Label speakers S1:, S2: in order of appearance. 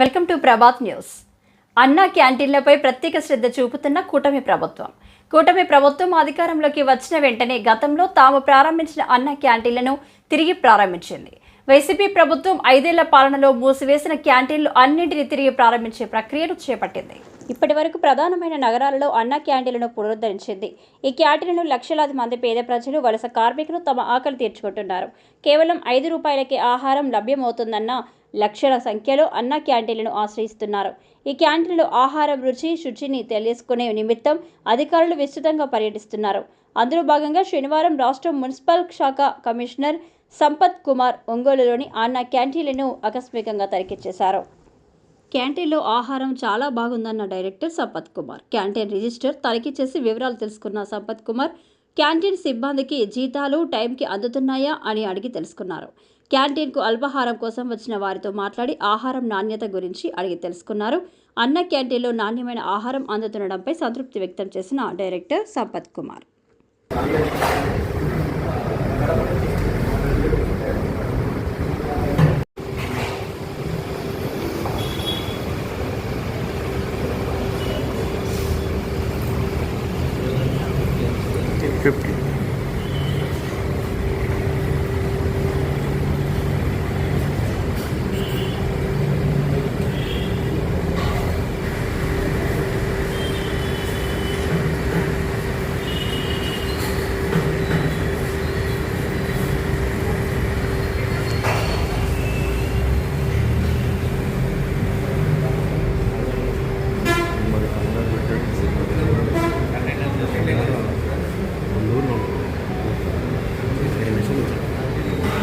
S1: Welcome to Prabhat news. అన్నా క్యాంటీన్లపై ప్రత్యేక శ్రద్ధ చూపుతున్న కూటమి ప్రభుత్వం. కూటమి ప్రభుత్వం అధికారంలోకి వచ్చిన వెంటనే గతంలో తాము ప్రారంభించిన అన్న క్యాంటీన్లను తిరిగి ప్రారంభించింది. వైసీపీ ప్రభుత్వం ఐదేళ్ళ పాలనలో మూసివేసిన క్యాంటీన్లు అన్నింటినీ తిరిగి ప్రారంభించే ప్రక్రియను చేపట్టింది. ఇప్పటి వరకు ప్రధానమైన నగరాలలో అన్న క్యాంటీన్లను పునరుద్ధరించింది. ఈ క్యాంటీన్లను లక్షలాది మంది పేద ప్రజలు వలస కార్మికులు తమ ఆకలి తీర్చుకుంటున్నారు. కేవలం ఐదు రూపాయలకి ఆహారం లభ్యమవుతుందన్న లక్షల సంఖ్యలో అన్న క్యాంటీన్లను ఆశ్రయిస్తున్నారు. ఈ క్యాంటీన్లో ఆహారం రుచి శుచిని తెలుసుకునే నిమిత్తం అధికారులు విస్తృతంగా పర్యటిస్తున్నారు. అందులో భాగంగా శనివారం రాష్ట్ర మున్సిపల్ శాఖ కమిషనర్ సంపత్ కుమార్ ఒంగోలులోని అన్న క్యాంటీన్లను ఆకస్మికంగా తనిఖీ చేశారు క్యాంటీన్లో ఆహారం చాలా బాగుందన్న director Sampath Kumar. Canteen register తనిఖీ చేసి వివరాలు తెలుసుకున్న సంపత్ కుమార్ క్యాంటీన్ సిబ్బందికి జీతాలు టైంకి అందుతున్నాయా అని అడిగి తెలుసుకున్నారు. క్యాంటీన్కు అల్పాహారం కోసం వచ్చిన వారితో మాట్లాడి ఆహారం నాణ్యత గురించి అడిగి తెలుసుకున్నారు. అన్న క్యాంటీన్లో నాణ్యమైన ఆహారం అందుతుండడంపై సంతృప్తి వ్యక్తం చేసిన డైరెక్టర్ సంపత్ కుమార్.
S2: köprü.